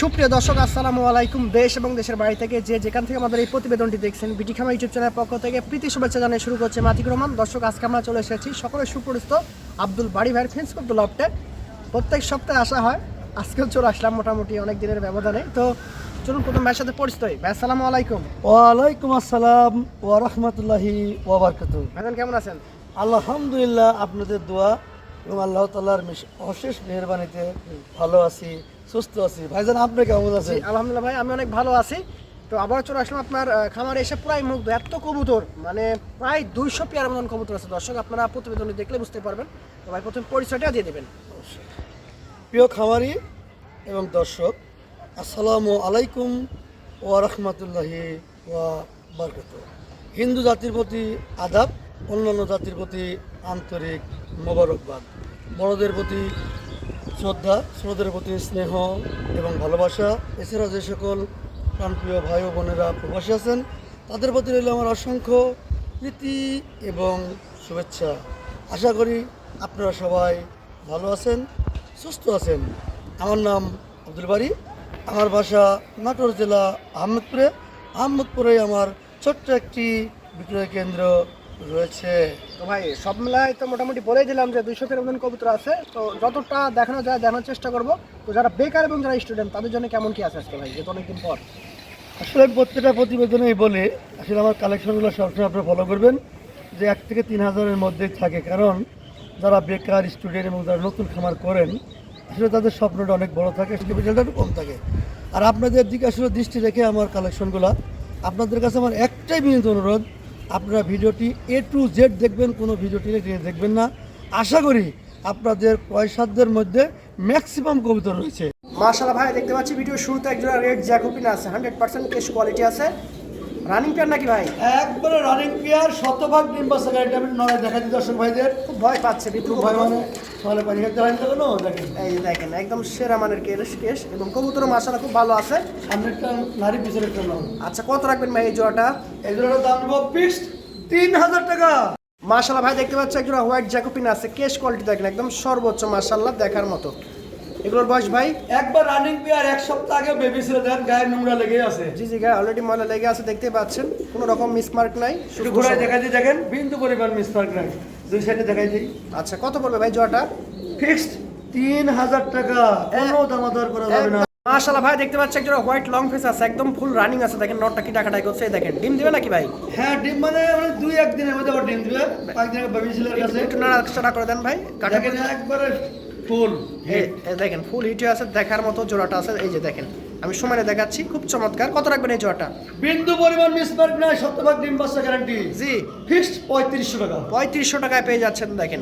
সুপ্রিয় দর্শক আসসালামু আলাইকুম। দেশ এবং দেশের বাড়ি থেকে যে যেখান থেকে আমাদের এই প্রতিবেদনটি দেখছেন বিটি খামা ইউটিউব চ্যানেলের পক্ষ থেকে প্রীতি শুভেচ্ছা জানিয়ে শুরু করছে মাতিক রহমান। দর্শক আজকে আমরা চলে এসেছি সকলের সুপরিচিত আব্দুল বাড়ি ভাইয়ের ফেন্স করতে লফটে প্রত্যেক সপ্তাহে আসা হয়। আজকেও চলে আসলাম মোটামুটি অনেক দিনের ব্যবধানে। তো চলুন প্রথম ভাইয়ের সাথে পরিচিত হই ভাই আসসালামু আলাইকুম। ওয়ালাইকুম আসসালাম ওয়া রাহমাতুল্লাহি ওয়া বারাকাতুহু। ভাইজান কেমন আছেন? আলহামদুলিল্লাহ আপনাদের দোয়া এবং আল্লাহ তাআলার অশেষ মেহেরবানিতে ভালো আছি। সুস্থ আছি। ভাইজান আপনি কেমন আছেন? আলহামদুলিল্লাহ ভাই আমি অনেক ভালো আছি। তো আবার চলে আসলাম আপনার খামারে এসে প্রায় মুগ্ধ। এত কবুতর মানে প্রায় দুইশো পেয়ার মতন কবুতর আছে। দর্শক আপনারা প্রতিবেদনটি দেখলে বুঝতে পারবেন। তো ভাই প্রথম পরিচয়টা দিয়ে দেবেন। প্রিয় খামারি এবং দর্শক আসসালামু আলাইকুম ওয়া রাহমাতুল্লাহি ওয়া বারাকাতুহু। হিন্দু জাতির প্রতি আদাব অন্যান্য জাতির প্রতি আন্তরিক মোবারকবাদ। বড়দের প্রতি শ্রদ্ধা ছোটদের প্রতি স্নেহ এবং ভালোবাসা। এছাড়া যে সকল প্রাণপ্রিয় ভাই ও বোনেরা প্রবাসী আছেন, তাদের প্রতি রইল আমার অসংখ্য প্রীতি এবং শুভেচ্ছা। আশা করি আপনারা সবাই ভালো আছেন, সুস্থ আছেন। আমার নাম আব্দুল বাড়ি আমার বাসা নাটোর জেলা আহমেদপুরে। আহমেদপুরে আমার ছোট্ট একটি বিক্রয় কেন্দ্র রয়েছে। তো ভাই সব মিলায় তো মোটামুটি বলেই দিলাম যে দুইশো মতন কবুতর আছে। তো যতটা দেখানো যায় দেখানোর চেষ্টা করব। তো যারা বেকার এবং যারা স্টুডেন্ট তাদের জন্য কেমন কি আছে আজকে ভাই যেহেতু অনেকদিন পর? আসলে প্রত্যেকটা প্রতিবেদনেই বলে আসলে আমার কালেকশনগুলো সবসময় আপনি ফলো করবেন যে এক থেকে তিন হাজারের মধ্যেই থাকে। কারণ যারা বেকার স্টুডেন্ট এবং যারা নতুন খামার করেন আসলে তাদের স্বপ্নটা অনেক বড় থাকে রেজাল্টটা একটু কম থাকে। আর আপনাদের দিকে আসলে দৃষ্টি রেখে আমার কালেকশনগুলো আপনাদের কাছে আমার একটাই বিনীত অনুরোধ আপনারা ভিডিওটি এ টু জেড দেখবেন, কোনো ভিডিওটি দেখবেন না। আশা করি আপনাদের পয়সাদের মধ্যে ম্যাক্সিমাম কবিতা রয়েছে। মার্শাল্লাহ ভাই, দেখতে পাচ্ছি ভিডিও শুরুতে একজন রেড জ্যাকোপিন আছে হান্ড্রেড পার্সেন্ট কেস কোয়ালিটি আছে। রানিং পেয়ার নাকি ভাই? একবারে রানিং প্লেয়ার শতভাগ নির্বাচন গাড়িটা। আমি নয় দেখা দিই দর্শক ভাইদের। খুব ভয় পাচ্ছে খুব ভয় মানে সকালে পানি খেতে হয় কেন? দেখেন। এই দেখেন একদম সেরা মানের কেস কেস। এবং কবুতর মার্শাল্লাহ খুব ভালো আছে। সামনেরটা নারী পিছনে একটা আচ্ছা কত রাখবেন ভাই এই জোড়াটা? এই জোড়াটার দাম নেব ফিক্সড তিন হাজার টাকা। মার্শাল্লাহ ভাই দেখতে পাচ্ছি একজোড়া হোয়াইট জ্যাকোপিন আছে। কেস কোয়ালিটি দেখেন একদম সর্বোচ্চ মার্শাল্লাহ দেখার মতো। এগুলোর বয়স ভাই? একবার রানিং প্লেয়ার এক সপ্তাহ আগে বেবি ছিল দেন গায়ের নোংরা লেগে আছে। জি জি গায়ে অলরেডি ময়লা লেগে আছে দেখতে পাচ্ছেন। কোনো রকম মিসমার্ক নাই। একটু ঘুরাই দেখাই দিই দেখেন। বিন্দু পরিমাণ মিস পার্ক নাই। দুই সাইডে দেখাই দিই। আচ্ছা কত পড়বে ভাই জোড়াটা? ফিক্সড তিন হাজার টাকা। কোনো দামাদার করা যাবে না। মাশাআল্লাহ ভাই দেখতে পাচ্ছি একজোড়া হোয়াইট লং ফেস আছে একদম ফুল রানিং আছে। দেখেন নটটা কি টাকাটাই করছে দেখেন। ডিম দিবে নাকি ভাই? হ্যাঁ ডিম মানে মানে দুই একদিনের মধ্যে আবার ডিম দিবে। কয়েকদিন আগে বেবি ছিল কাছে একটু নাড়াচাড়া করে দেন ভাই কাটা একবারে ফুল দেখেন ফুল হিটে আছে দেখার মতো জোড়াটা আছে এই যে দেখেন। আমি সময় দেখাচ্ছি খুব চমৎকার। কত রাখবেন এই জোড়াটা? বিন্দু পরিমাণ মিসমার্ক নাই শতভাগ ডিম বাচ্চা গ্যারান্টি জি। ফিক্সড পঁয়ত্রিশশো টাকা। পঁয়ত্রিশশো টাকায় পেয়ে যাচ্ছেন দেখেন।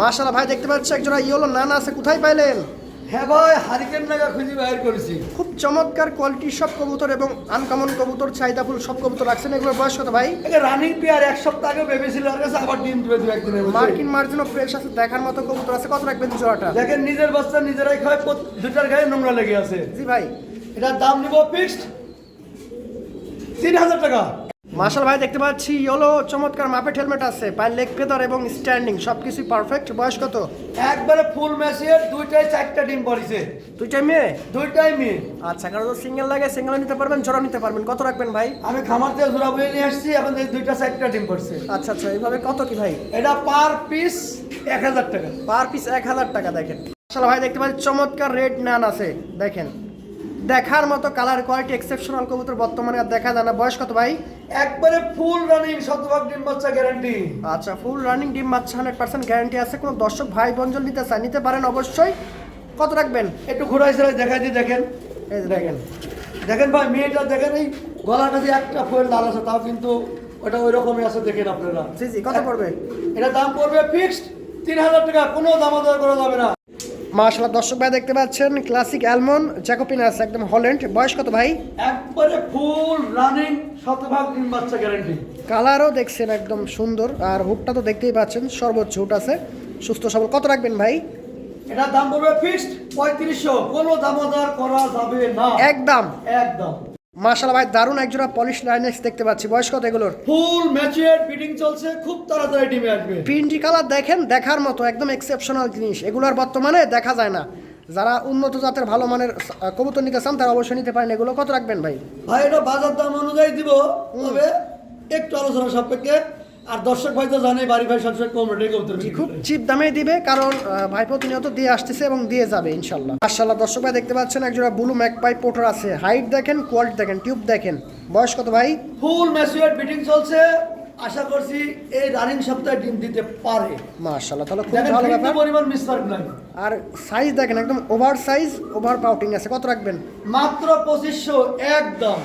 মাশাআল্লাহ ভাই দেখতে পাচ্ছি একজোড়া ইয়েলো নানা আছে কোথায় পাইলেন? হ্যাঁ ভাই হারিকেন নাগা খুঁজে বাইর করেছি। খুব চমৎকার কোয়ালিটির সব কবুতর এবং আনকমন কবুতর চাহিদা ফুল সব কবুতর রাখছেন। এগুলোর বয়স কত ভাই? রানিং পেয়ার এক সপ্তাহ আগে বেবি ছিল আর কাছে আবার ডিম দিবে দু একদিনের মধ্যে। মার্কিন মার্জিনও ফ্রেশ আছে দেখার মতো কবুতর আছে। কত রাখবেন জোড়াটা? দেখেন নিজের বাচ্চা নিজেরাই খায় দুটার গায়ে নোংরা লেগে আছে। জি ভাই। এটার দাম নিব ফিক্সড তিন হাজার টাকা। মার্শাল ভাই দেখতে পাচ্ছি ইয়েলো চমৎকার মাপেট হেলমেট আছে। পায়ের লেগ ফেদার এবং স্ট্যান্ডিং সব কিছুই পারফেক্ট বয়স কত? একবারে ফুল ম্যাচিয়ার দুইটাই চারটা ডিম পড়েছে। দুইটাই মেয়ে? দুইটাই মেয়ে। আচ্ছা কারণ সিঙ্গেল লাগে সিঙ্গেল নিতে পারবেন জোড়া নিতে পারবেন কত রাখবেন ভাই? আমি খামার থেকে জোড়া বলে নিয়ে আসছি এখন দুইটা চারটা ডিম পড়ছে। আচ্ছা আচ্ছা এইভাবে কত কি ভাই? এটা পার পিস এক হাজার টাকা। পার পিস এক হাজার টাকা দেখেন। মার্শাল ভাই দেখতে পাচ্ছি চমৎকার রেড নান আছে দেখেন। দেখার মতো কালার কোয়ালিটি এক্সেপশনাল কবুতর বর্তমানে আর দেখা যায় না। বয়স কত ভাই? একবারে ফুল রানিং শতভাগ ডিম বাচ্চা গ্যারান্টি আচ্ছা ফুল রানিং ডিম বাচ্চা হান্ড্রেড পার্সেন্ট গ্যারান্টি আছে কোনো দর্শক ভাই বঞ্জন নিতে চায় নিতে পারেন অবশ্যই। কত রাখবেন? একটু ঘুরাই সেরাই দেখাই দিই দেখেন। এই দেখেন। দেখেন ভাই মেয়েটা দেখেন এই গলাটা যে একটা ফুয়েল লাল আছে তাও কিন্তু ওটা ওই রকমই আছে দেখেন আপনারা। জি জি কত পড়বে? এটা দাম পড়বে ফিক্সড তিন হাজার টাকা কোনো দাম দর করা যাবে না। মাশাআল্লাহ দর্শক ভাই দেখতে পাচ্ছেন ক্লাসিক অ্যালমন্ড জ্যাকোপিন আছে একদম হল্যান্ড বয়স কত ভাই? একবারে ফুল রানিং শতভাগ ডিম বাচ্চা গ্যারান্টি কালারও দেখছেন একদম সুন্দর আর হুকটা তো দেখতেই পাচ্ছেন সর্বোচ্চ হুট আছে। সুস্থ সবল। কত রাখবেন ভাই? এটার দাম পড়বে ফিক্সড পঁয়ত্রিশশো। কোনো দাম দর করা যাবে না। একদম। একদম। মাশাআল্লাহ ভাই দারুণ একজোড়া পলিশ লাইনেক্স দেখতে পাচ্ছি। বয়স কত এগুলোর? ফুল চলছে খুব তাড়াতাড়ি ডিমে আসবে। প্রিন্টি কালার দেখেন দেখার মতো একদম এক্সেপশনাল জিনিস। এগুলো আর বর্তমানে দেখা যায় না। যারা উন্নত জাতের ভালো মানের কবুতর নিতে চান তারা অবশ্যই নিতে পারেন। এগুলো কত রাখবেন ভাই? ভাই এটা বাজার দাম অনুযায়ী দিব তবে একটু আলোচনা সাপেক্ষে। আর দর্শক ভাই তো জানে বাড়ি ভাই সবসময় কম রেটে কবুতর খুব চিপ দামে দিবে কারণ ভাই প্রতিনিয়ত দিয়ে আসতেছে এবং দিয়ে যাবে ইনশাল্লাহ মার্শাল্লাহ দর্শক ভাই দেখতে পাচ্ছেন একজোড়া ব্লু ম্যাক পাই পোটার আছে। হাইট দেখেন কোয়ালিটি দেখেন টিউব দেখেন। বয়স কত ভাই? ফুল ম্যাচুয়ার বিটিং চলছে। আশা করছি এই রানিং সপ্তাহে ডিম দিতে পারে। মার্শাল্লাহ তাহলে খুব ভালো ব্যাপার। পরিমাণ মিসমার্ক নাই আর সাইজ দেখেন একদম ওভার সাইজ ওভার পাউটিং আছে। কত রাখবেন? মাত্র পঁচিশশো একদম।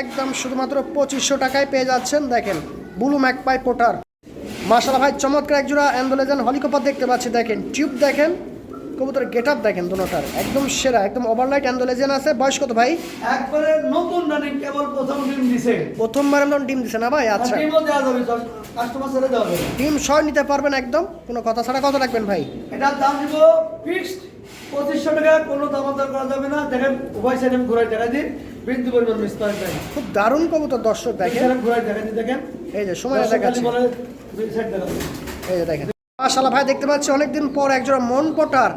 একদম শুধুমাত্র পঁচিশশো টাকায় পেয়ে যাচ্ছেন দেখেন ব্লু ম্যাক পাই পোটার মার্শাল্লাহ ভাই চমৎকার একজোড়া অ্যান্ডোলেজেন হলিকপার দেখতে পাচ্ছি। দেখেন টিউব দেখেন কবুতর গেট আপ দেখেন দুটার। একদম সেরা একদম ওভারলাইট অ্যান্ডোলেজেন আছে। বয়স কত ভাই? একবারে নতুন রানিং কেবল প্রথম ডিম দিছে। প্রথমবার এমন ডিম দিছে না ভাই? আচ্ছা। ডিমও দেওয়া যাবে কাস্টমার ছেড়ে দেওয়া যাবে। ডিম ছয় নিতে পারবেন একদম। কোনো কথা ছাড়া কত রাখবেন ভাই? এটার দাম দিব ফিক্সড পঁচিশশো টাকা কোনো দামাদার করা যাবে না। দেখেন উভয় সাইড আমি ঘুরাই দেখা দিই। বিন্দু পরিমাণ মিসমার্ক নাই। খুব দারুণ কবুতর দর্শক দেখেন। ঘুরাই দেখা দিই দেখেন। এই যে সময় দেখা এই যে দেখেন। মাশাল্লাহ ভাই দেখতে পাচ্ছি অনেকদিন পর একজোড়া মন পটার।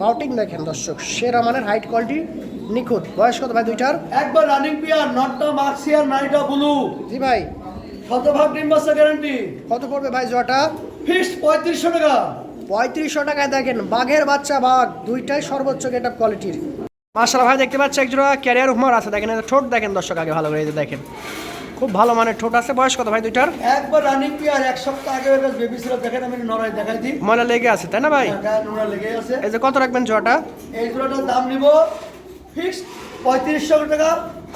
পাউটিং দেখেন দর্শক সেরা মানের হাইট কোয়ালিটি নিখুঁত। বয়স কত ভাই দুইটার? একবার রানিং পিয়ার নটটা মাক্সিয়ার নাইটা ব্লু জি ভাই। শতভাগ ডিম বাচ্চা গ্যারান্টি কত পড়বে ভাই জোয়াটা ফিক্সড পঁয়ত্রিশশো টাকা। পঁয়ত্রিশশো টাকায় দেখেন বাঘের বাচ্চা বাঘ দুইটাই সর্বোচ্চ গেট আপ কোয়ালিটির মার্শাল ভাই দেখতে পাচ্ছি একজোড়া ক্যারিয়ার হুমার আছে। দেখেন এটা ঠোঁট দেখেন দর্শক আগে ভালো করে দেখেন। খুব ভালো মানের ঠোঁট আছে। বয়স কত ভাই দুইটার? একবার রানিং পিয়ার এক সপ্তাহ আগে একটা বেবি ছিল দেখেন আমি নড়াই দেখাই দিই। ময়লা লেগে আছে তাই না ভাই? গায়ে নোংরা লেগে আছে। এই যে কত রাখবেন জোয়াটা এই জোড়াটার দাম নিব ফিক্সড পঁয়ত্রিশশো টাকা।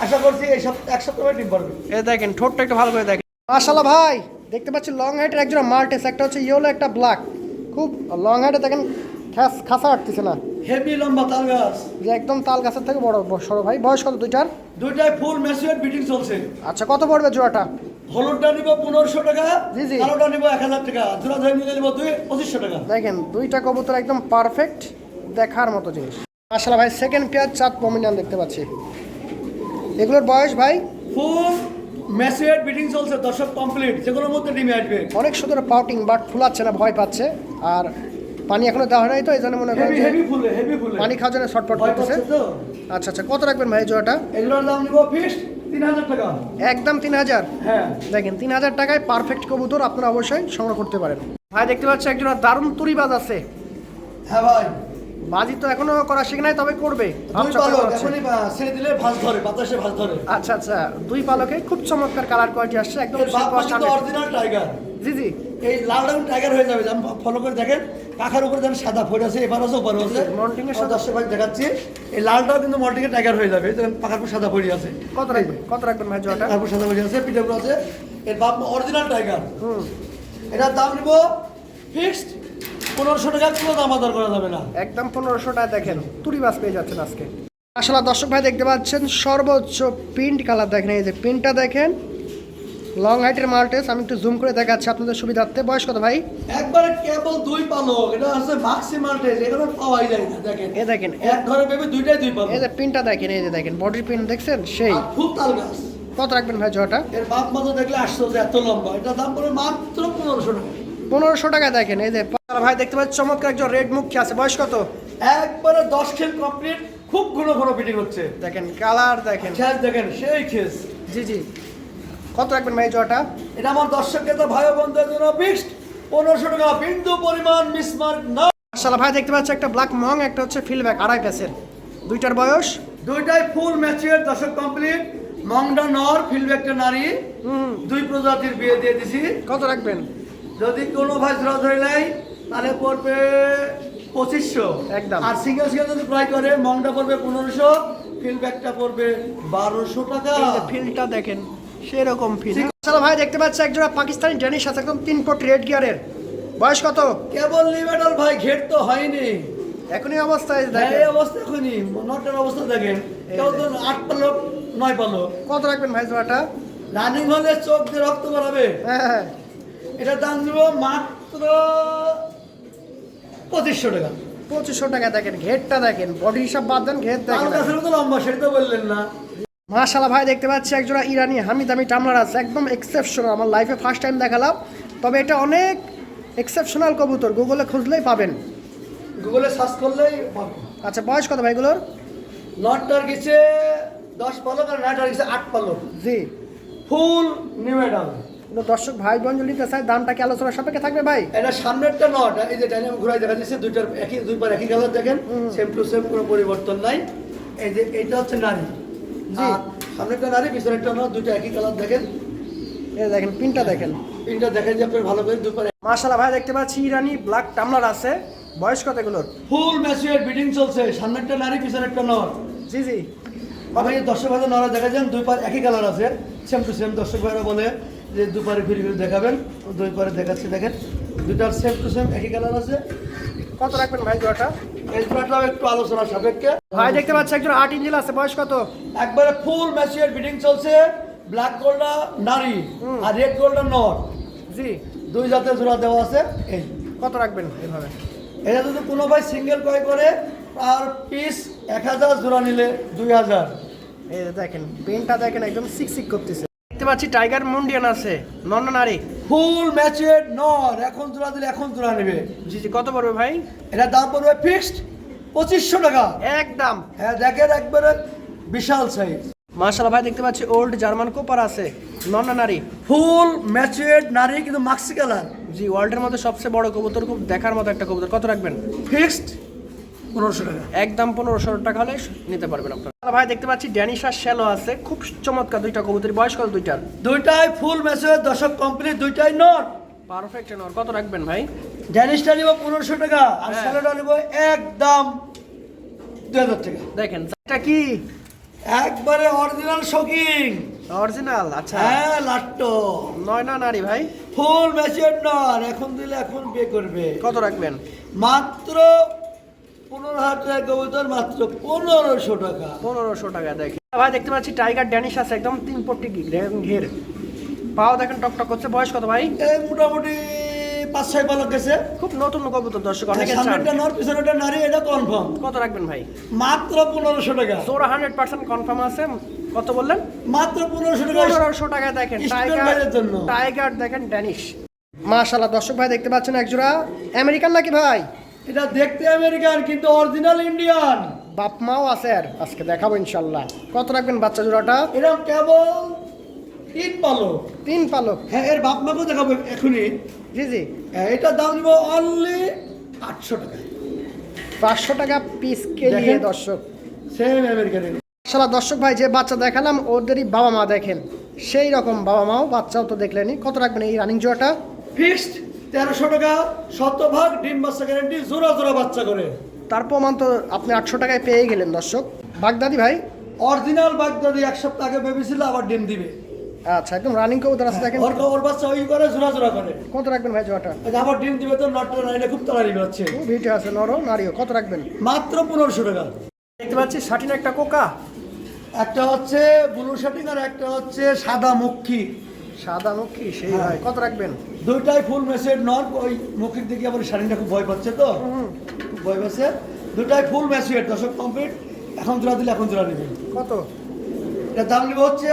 আশা করছি এই সপ্তাহ এক সপ্তাহে ডিম পড়বে। এই দেখেন ঠোঁটটা একটু ভালো করে দেখেন। মার্শাল্লাহ ভাই দেখতে পাচ্ছি লং হাইটের একজোড়া মাল্টেস একটা হচ্ছে ইয়েলো একটা ব্ল্যাক খুব লং হাইটে দেখেন খ্যাস খাসা আটতেছে না। হেভি লম্বা তাল গাছ। যে একদম তাল গাছের থেকে বড় বড় সরো ভাই। বয়স কত দুইটার? দুইটাই ফুল ম্যাচুয়ার বিটিং চলছে। আচ্ছা কত পড়বে জোড়াটা? হলুদটা নিব পনেরোশো টাকা জি, জি। কালোটা নিব এক হাজার টাকা। জোড়া ধরে নিলে নিব দুই পঁচিশশো টাকা। দেখেন দুইটা কবুতর একদম পারফেক্ট দেখার মতো জিনিস। আসলে ভাই সেকেন্ড পেয়ার চাঁদ পমিনান দেখতে পাচ্ছি। এগুলোর বয়স ভাই? ফুল ম্যাচুয়ার বিটিং চলছে দর্শক কমপ্লিট যে কোনো মধ্যে ডিমে আসবে। অনেক সুন্দর পাউটিং বাট ফুলাচ্ছে না ভয় পাচ্ছে। আর পানি এখনও দেওয়া হয় নাই তো এই জন্য মনে করেন পানি খাওয়ার জন্য শর্টপট করতেছে। আচ্ছা আচ্ছা কত রাখবেন ভাই জোড়াটা? এগুলোর দাম নিব ফিক্সড একদম তিন হাজার হ্যাঁ। দেখেন তিন হাজার টাকায় পারফেক্ট কবুতর আপনারা অবশ্যই সংগ্রহ করতে পারেন। ভাই দেখতে পাচ্ছি একজন দারুণ তুরিবাজ আছে। হ্যাঁ ভাই। বাজি তো এখনও করা শিখ নাই তবে করবে। দুই পালক এখনই ছেড়ে দিলে ভাঁজ ধরে বাতাসে ভাঁজ ধরে। আচ্ছা আচ্ছা দুই পালকে খুব চমৎকার কালার কোয়ালিটি আসছে একদম এর। অরিজিনাল টাইগার জি জি। এই লাল রঙ টাইগার হয়ে যাবে যেমন ফলো করে দেখেন পাখার উপরে যেন সাদা ফোট আছে এবার আছে ওপার আছে। মল্টিং এর সাদা- ভাই দেখাচ্ছি এই লালটাও কিন্তু মল্টিংয়ে টাইগার হয়ে যাবে যেমন পাখার উপর সাদা ফড়ি আছে। কত রাখবেন? কত রাখবেন ভাই জোড়াটা? তারপর সাদা ফড়ি আছে পিঠে আছে। এর বাপ অরিজিনাল টাইগার হুম। এটার দাম নিব ফিক্সড পনেরোশো টাকা কোনো দাম করা যাবে না। একদম পনেরোশো টাকা দেখেন তুরিবাজ পেয়ে যাচ্ছেন আজকে। আসলে দর্শক ভাই দেখতে পাচ্ছেন সর্বোচ্চ প্রিন্ট কালার দেখেন এই যে প্রিন্টটা দেখেন লং হাইটের মাল্টেস আমি একটু জুম করে দেখাচ্ছি আপনাদের সুবিধার্থে। বয়স কত ভাই? একবারে কেবল দুই পালক এটা হচ্ছে ম্যাক্সিমাল টেস্ট এখানে পাওয়াই যায় না দেখেন। এ দেখেন এক ঘরে ভেবে দুইটাই দুই পালক। এই যে প্রিন্টটা দেখেন এই যে দেখেন বডির প্রিন্ট দেখছেন? সেই। খুব তাল গাছ। কত রাখবেন ভাই জোড়াটা? এর বাপ দেখলে আসতো যে এত লম্বা এটা দাম পড়ে মাত্র পনেরোশো টাকা। পনেরোশো টাকা দেখেন এই যে ভাই দেখতে পাচ্ছি চমৎকার একজন রেড মুখী আছে। বয়স কত? একবারে দশ খেল কমপ্লিট খুব ঘন ঘন ফিটিং হচ্ছে। দেখেন কালার দেখেন। খেস দেখেন সেই খেস জি জি। কত রাখবেন ভাই জোড়াটা এটা আমার দর্শককে তো ভাই বন্ধুদের জন্য ফিক্সড পনেরোশো টাকা বিন্দু পরিমাণ মিসমার্ক না মাশাআল্লাহ ভাই দেখতে পাচ্ছি একটা ব্ল্যাক মং একটা হচ্ছে ফিলব্যাক আড়াই প্যাসের দুইটার বয়স? দুইটাই ফুল ম্যাচিওর দশক কমপ্লিট মংডা নর ফিলব্যাকটা নারী। দুই প্রজাতির বিয়ে দিয়ে দিছি। কত রাখবেন? যদি কোনো ভাই জোড়া ধরে নেয় তাহলে পড়বে পঁচিশশো। একদম। আর সিঙ্গেল সিঙ্গেল যদি ট্রাই করে মংটা পড়বে পনেরোশো ফিলব্যাকটা পড়বে বারোশো টাকা। ফিলটা দেখেন সেরকম ফিল ভাই দেখতে পাচ্ছি একজোড়া পাকিস্তানি ড্যানিশ আছে একদম তিন ফুট রেড গিয়ারের বয়স কত? কেবল লিমিটাল ভাই ঘের তো হয়নি। এখনই অবস্থায় এই অবস্থা এখনই। নটের অবস্থা দেখেন। কেউ তো আট পালক নয় পালক। কত রাখবেন ভাই জোড়াটা? রানিং হলে চোখ দিয়ে রক্ত বাড়াবে হ্যাঁ হ্যাঁ। এটার দাম দিব মাত্র পঁচিশশো টাকা। পঁচিশশো টাকা দেখেন ঘেরটা দেখেন বডি হিসাব বাদ দেন ঘের দেখেন। লম্বা সেটা তো বললেন না। মাশাআল্লাহ ভাই দেখতে পাচ্ছি একজোড়া ইরানি হামি দামি টামলার আছে একদম এক্সেপশনাল আমার লাইফে ফার্স্ট টাইম দেখালাম। তবে এটা অনেক এক্সেপশনাল কবুতর গুগলে খুঁজলেই পাবেন। গুগলে সার্চ করলেই। আচ্ছা বয়স কত ভাইগুলোর নটটার গেছে দশ পালক আর নয়টার গেছে আট পালক। জি। ফুল নিউ দর্শক ভাই বোন যদি চায় দামটা কি আলোচনার সাপেক্ষে থাকবে ভাই? এটা সামনেরটা নট এই যে ডাইনাম ঘুরাই দেখা যাচ্ছে দুইটার একই দুই পার একই কালার দেখেন সেম টু সেম কোনো পরিবর্তন নাই। এই যে এইটা হচ্ছে নারী। জি। সামনেরটা নারী পিছনেরটা নট দুইটা একই কালার দেখেন। এই দেখেন পিনটা দেখেন। তিনটা দেখেন যে আপনার ভালো করে দুই পারে মাশাআল্লাহ ভাই দেখতে পাচ্ছি ইরানি ব্ল্যাক টামলার আছে। বয়স কত এগুলোর? ফুল ম্যাচুয়ার বিডিং চলছে সামনেরটা নারী পিছনেরটা নট জি জি। আপনি দর্শক ভাইরা নড়া দেখা যান দুই পার একই কালার আছে সেম টু সেম দর্শক ভাইরা বলে। যে দুপারে ফিরে ফিরে দেখাবেন দুই পারে দেখাচ্ছি দেখেন। দুইটার সেম টু সেম একই কালার আছে। কত রাখবেন ভাই জোড়াটা? এই একটু আলোচনা সাপেক্ষে। ভাই দেখতে পাচ্ছি একজন আট ইঞ্জিল আছে বয়স কত? একবারে ফুল বিডিং চলছে। ব্ল্যাক গোল্ডা নারী আর রেড গোল্ডা জি। দুই জাতের জোড়া দেওয়া আছে এই। কত রাখবেন এভাবে? এটা যদি কোনো ভাই সিঙ্গেল ক্রয় করে আর পিস এক হাজার জোড়া নিলে দুই হাজার। এই দেখেন পেনটা দেখেন একদম সিক সিক করতেছে। দেখতে পাচ্ছি টাইগার মুন্ডিয়ান আছে। নন নারী। ফুল ম্যাচুয়ার নট এখন জোড়া দিলে এখন জোড়া নেবে। জি জি কত পড়বে ভাই? এটা দাম পড়বে ফিক্সড পঁচিশশো টাকা। একদম। হ্যাঁ দেখেন একবারে বিশাল সাইজ মাশাআল্লাহ ভাই দেখতে পাচ্ছি ওল্ড জার্মান কোপার আছে। নন নারী। ফুল ম্যাচুয়েড নারী কিন্তু মাক্সি কালার জি ওয়ার্ল্ডের মধ্যে সবচেয়ে বড় কবুতর খুব দেখার মতো একটা কবুতর। কত রাখবেন? ফিক্সড পনেরোশো টাকা। একদম পনেরোশো টাকা হলে নিতে পারবেন আপনারা। ভাই দেখতে পাচ্ছি ড্যানিশা শ্যালো আছে খুব চমৎকার দুইটা কবুতর বয়স কত দুইটার? দুইটাই ফুল ম্যাচুয়েড দশক কমপ্লিট দুইটাই নট পারফেক্ট নর কত রাখবেন ভাই? ড্যানিশটা নিব পনেরোশো টাকা আর হ্যাঁ। স্যালাডটা নিব একদম দুই হাজার টাকা। দেখেন এটা কি? একবারে অরিজিনাল শোকিং অরিজিনাল আচ্ছা। হ্যাঁ লাট্টো। নয় না নারী ভাই? ফুল ম্যাচুয়েড নট এখন দিলে এখন বিয়ে করবে। কত রাখবেন? মাত্র পনেরো হাজার টাকা কবুতর মাত্র পনেরোশো টাকা। পনেরোশো টাকা দেখেন ভাই দেখতে পাচ্ছি টাইগার ড্যানিশ আছে একদম তিন পট্টি ঘের পাও দেখেন টকটক করছে বয়স কত ভাই? এই মোটামুটি পাঁচ ছয় পালক গেছে। খুব নতুন কবুতর দর্শক অনেকে সামনেটা নর পিছনেটা নারী এটা কনফার্ম কত রাখবেন ভাই? মাত্র পনেরোশো টাকা। জোড়া হান্ড্রেড পার্সেন্ট কনফার্ম আছে কত বললেন? মাত্র পনেরোশো টাকা। পনেরোশো টাকা দেখেন টাইগার জন্য। টাইগার দেখেন ড্যানিশ। মাশাল্লাহ দর্শক ভাই দেখতে পাচ্ছেন এক জোড়া আমেরিকান নাকি ভাই? এটা দেখতে আমেরিকান কিন্তু অরিজিনাল ইন্ডিয়ান বাপ মাও আছে আর আজকে দেখাবো ইনশাল্লাহ। কত রাখবেন বাচ্চা জোড়াটা? এরকম কেবল তিন পালক। তিন পালক। হ্যাঁ এর বাপ মাকেও দেখাবো এখনই। জি জি। হ্যাঁ, এটার দাম নিব অনলি আটশো টাকা। পাঁচশো টাকা পিস কেজি দর্শক। সেম আমেরিকান সালা দর্শক ভাই যে বাচ্চা দেখালাম ওদেরই বাবা মা দেখেন। সেই রকম বাবা মাও বাচ্চাও তো দেখলেনি কত রাখবেন এই রানিং জোড়াটা? ফিক্সড তেরোশো টাকা শতভাগ ডিম বাচ্চা গ্যারেন্টি জোড়া জোড়া বাচ্চা করে। তার প্রমাণ তো আপনি আটশো টাকায় পেয়ে গেলেন দর্শক। বাগদাদি ভাই? অরিজিনাল বাগদাদি এক সপ্তাহ আগে ভেবেছিল আবার ডিম দিবে। আচ্ছা একদম রানিং কবুতর আছে দেখেন। ওর ওর বাচ্চা ওই করে জোড়া জোড়া করে। কত রাখবেন ভাই জোড়াটা? আবার ডিম দিবে তো নটটা নাইলে খুব তাড়াতাড়ি হচ্ছে। ভিটে আছে নর নারীও। কত রাখবেন? মাত্র পনেরোশো টাকা। দেখতে পাচ্ছি ষাটিন একটা কোকা। একটা হচ্ছে ব্লু শার্টিং আর একটা হচ্ছে সাদা মুখী সাদা মুখী সেই হ্যাঁ। ভাই। কত রাখবেন? দুইটাই ফুল মেসেজ নন ওই মুখের দিকে আবার শাড়িটা খুব ভয় পাচ্ছে তো। খুব ভয় পাচ্ছে। দুটাই ফুল মেসেজ দশক কমপ্লিট এখন জোড়া দিলে এখন জোড়া নেবে। কত? এটার দাম নেবে হচ্ছে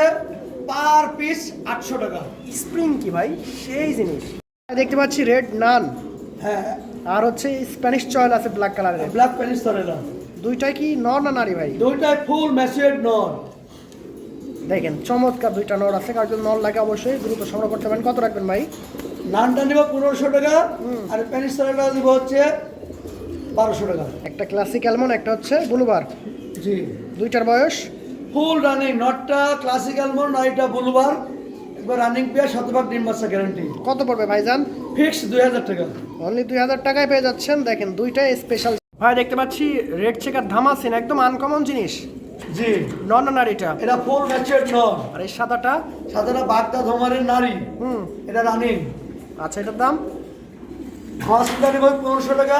পার পিস আটশো টাকা। স্প্রিং কি ভাই? সেই জিনিস। দেখতে পাচ্ছি রেড নান। হ্যাঁ আর হচ্ছে স্প্যানিশ চয়েল আছে ব্ল্যাক কালারের। ব্ল্যাক প্যানিস তরেলা দুইটাই কি নর না নারী ভাই? দুইটাই ফুল মেসেজ নট দেখেন চমৎকার দুইটা নর আছে। কার যদি নর লাগে অবশ্যই দ্রুত সংগ্রহ করতে পারেন। কত রাখবেন ভাই? নানটা নেব পনেরোশো টাকা আর প্যানিস তরেলা দেবো হচ্ছে বারোশো টাকা। একটা ক্লাসিক অ্যালমন একটা হচ্ছে বুলুবার জি। দুইটার বয়স? ফুল রানিং নটটা ক্লাসিক্যাল মোড নয়টা বুলবার একবার রানিং পেয়ে শতভাগ ডিম বাচ্চা গ্যারান্টি কত পড়বে ভাইজান? ফিক্সড দুই হাজার টাকা। অনলি দুই হাজার টাকায় পেয়ে যাচ্ছেন। দেখেন দুইটাই স্পেশাল ভাই দেখতে পাচ্ছি রেড চেকার ধামাসিন একদম আনকমন জিনিস। জি। নন না নারীটা এটা ফুল ম্যাচের নন আর এই সাদাটা? সাদাটা বাগদা ধমারের নারী। হুম। এটা রানিং আচ্ছা এটার দাম? হসপিটাল নেব পনেরোশো টাকা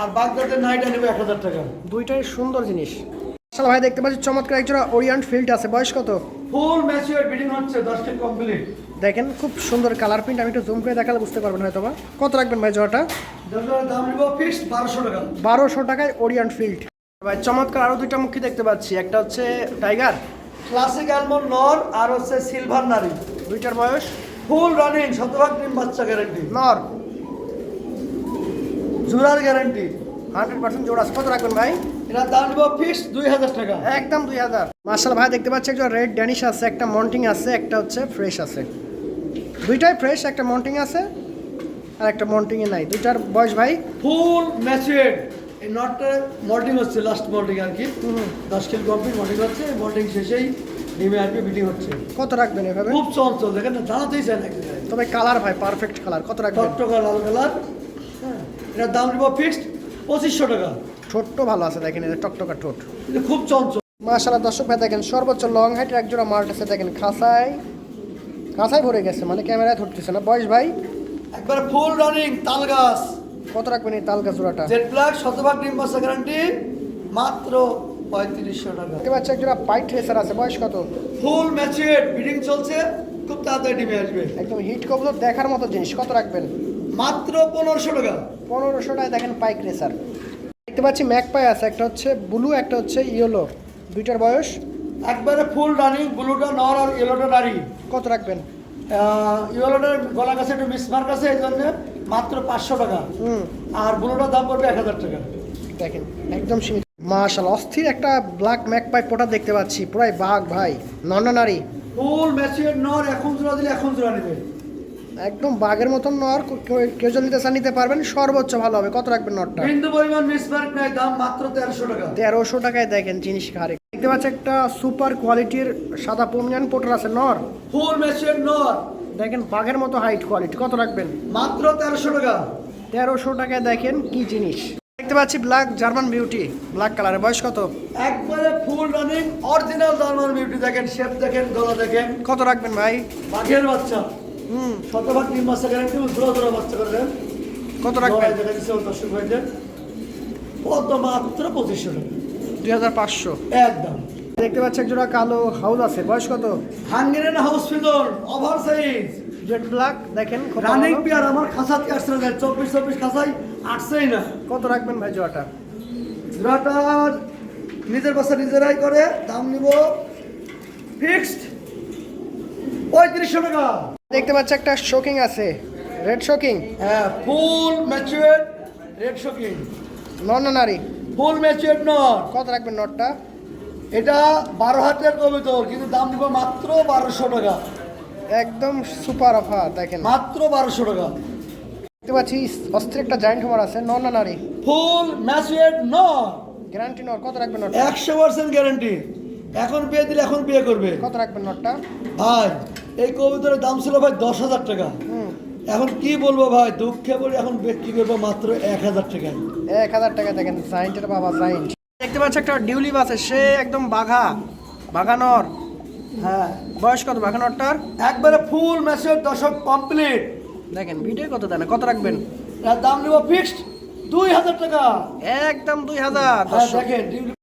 আর বাগদাদের নাইটা নেবে এক হাজার টাকা। দুইটাই সুন্দর জিনিস। আসলে ভাই দেখতে পাচ্ছি চমৎকার একজোড়া ওরিয়েন্ট ফিল্ড আছে। বয়স কত? ফুল ম্যাচিওর বিডিং হচ্ছে দশটা কমপ্লিট দেখেন খুব সুন্দর কালার প্রিন্ট আমি একটু জুম করে দেখালে বুঝতে পারবেন হয়তো বা। কত রাখবেন ভাই জোড়াটা? বারোশো টাকা। বারোশো টাকায় ওরিয়েন্ট ফিল্ড ভাই চমৎকার আরও দুইটা মুখী দেখতে পাচ্ছি। একটা হচ্ছে টাইগার ক্লাসিক অ্যালমন্ড নর আর হচ্ছে সিলভার নারী দুইটার বয়স? ফুল রানিং শতভাগ ডিম বাচ্চা গ্যারান্টি নর জুরার গ্যারান্টি হান্ড্রেড পার্সেন্ট জোড়া কত রাখবেন ভাই? এটার দাম নেব ফিক্স দুই হাজার টাকা। একদম দুই হাজার। মার্শাল ভাই দেখতে পাচ্ছি একটা রেড ড্যানিশ আছে একটা মন্টিং আছে একটা হচ্ছে ফ্রেশ আছে। দুইটাই ফ্রেশ একটা মন্টিং আছে আর একটা মন্টিংয়ে নাই। দুইটার বয়স ভাই? ফুল ম্যাচুয়েড এই নটটা মল্টিং হচ্ছে লাস্ট মল্টিং আর কি। দশ কিলো কমপ্লিট মল্টিং হচ্ছে মল্টিং শেষেই ডিমে আর বিটিং হচ্ছে। কত রাখবেন এভাবে? খুব চঞ্চল দেখেন না জানাতেই চায় না তবে কালার ভাই পারফেক্ট কালার কত রাখবেন? টকটকা লাল কালার। হ্যাঁ এটার দাম নেব ফিক্সড পঁচিশশো টাকা। ছোট্ট ভালো আছে দেখেন এই টকটকা ঠোঁট। এটা খুব চঞ্চল মাশাআল্লাহ দর্শক ভাই দেখেন সর্বোচ্চ লং হাইটের এক জোড়া মার্ট আছে দেখেন খাসায়। খাসায় ভরে গেছে মানে ক্যামেরায় ধরতেছে না। বয়স ভাই? একবার ফুল রানিং তাল গাছ। কত রাখবেন এই তালকা জোড়াটা? জেট ব্ল্যাক শতভাগ ডিম বাসা গ্যারান্টি মাত্র পঁয়ত্রিশশো টাকা। দেখতে পাচ্ছি পাইট রেসার আছে বয়স কত? ফুল চলছে খুব তাড়াতাড়ি ডিমে আসবে। একদম হিট কবুতর দেখার মতো জিনিস কত রাখবেন? মাত্র পনেরোশো টাকা। পনেরোশো টাকায় দেখেন পাইক রেসার। দেখতে পাচ্ছি ম্যাক পাই আছে একটা হচ্ছে ব্লু একটা হচ্ছে ইয়েলো। দুইটার বয়স? একবারে ফুল রানিং ব্লুটা নর আর ইয়েলোটা নারী। কত রাখবেন? ইয়েলোটার গলা কাছে একটু মিসমার্ক আছে এই জন্য মাত্র পাঁচশো টাকা। হুম। আর ব্লুটার দাম পড়বে এক হাজার টাকা। দেখেন একদম সীমিত মাশাল অস্থির একটা ব্ল্যাক ম্যাক পাই পোটা দেখতে পাচ্ছি। পুরাই বাঘ ভাই নন্না নারী। ফুল ম্যাচুয়েড নর এখন জোড়া দিলে এখন জোড়া নেবে। একদম বাঘের মতন নর কেউ- যদি নিতে চান নিতে পারবেন। সর্বোচ্চ ভালো হবে। কত রাখবেন নরটা? বিন্দু পরিমাণ মিসমার্ক নাই দাম মাত্র তেরোশো টাকা। তেরোশো টাকায় দেখেন জিনিস হারে দেখতে পাচ্ছি একটা সুপার কোয়ালিটির সাদা পমিয়ান পোটার আছে নর। ফুল ম্যাচুয়েড নর। দেখেন বাঘের মতো হাইট কোয়ালিটি কত রাখবেন? মাত্র তেরোশো টাকা। তেরোশো টাকায় দেখেন কি জিনিস। দেখতে পাচ্ছি ব্ল্যাক জার্মান বিউটি ব্ল্যাক কালারের বয়স কত? একবারে full running original German beauty দেখেন শেপ দেখেন গলা দেখেন। কত রাখবেন ভাই? বাঘের বাচ্চা। হুম। শতভাগ তিন মাসে গ্যারান্টি জোড়া জোড়া বাচ্চা করবেন। কত রাখবেন? দেখা দিচ্ছে দর্শক ভাইদের। কত মাত্র পঁচিশশো টাকা দুই হাজার পাঁচশো। একদম। দেখতে পাচ্ছি এক জোড়া কালো হাউস আছে। বয়স কত? Hungarian house feather over size jet black দেখেন রানিং ভালো। আমার খাসাতে আসছে না চব্বিশ চব্বিশ খাসাই আসছেই না। কত রাখবেন ভাই জোড়াটা? জোড়াটার নিজের বাসা নিজেরাই করে দাম নিব ফিক্সড পঁয়ত্রিশশো টাকা। দেখতে পাচ্ছি একটা শোকিং আছে রেড শোকিং হ্যাঁ ফুল ম্যাচুয়েড রেড শোকিং নন নারী ফুল ম্যাচুয়েড নট কত রাখবেন নটটা এটা বারো হাজার কবিতর কিন্তু দাম নিব মাত্র বারোশো টাকা। একদম সুপার অফার দেখেন। মাত্র বারোশো টাকা। দেখতে পাচ্ছি অস্থির একটা জায়েন্ট হোমার আছে নন নারী। ফুল ম্যাচুয়েড নট গ্যারান্টি নট কত রাখবেন নট একশো পার্সেন্ট গ্যারান্টি এখন বিয়ে দিলে এখন বিয়ে করবে। কত রাখবেন নটটা ভাই এই কবিতার দাম ছিল ভাই দশ হাজার টাকা। এখন কি বলব ভাই দুঃখে বলি এখন বিক্রি করব মাত্র এক হাজার টাকায়। এক হাজার টাকা দেখেন জাইন্টের বাবা জাইন্ট দেখতে পাচ্ছি একটা ডিউলিভ আছে সে একদম বাঘা বাঘানর হ্যাঁ বয়স কত বাঘানরটার একবারে ফুল ম্যাচের দশক কমপ্লিট দেখেন ভিডিও কত দেন কত রাখবেন? দাম নেব ফিক্সড দুই হাজার টাকা। একদম দুই হাজার। হ্যাঁ দেখেন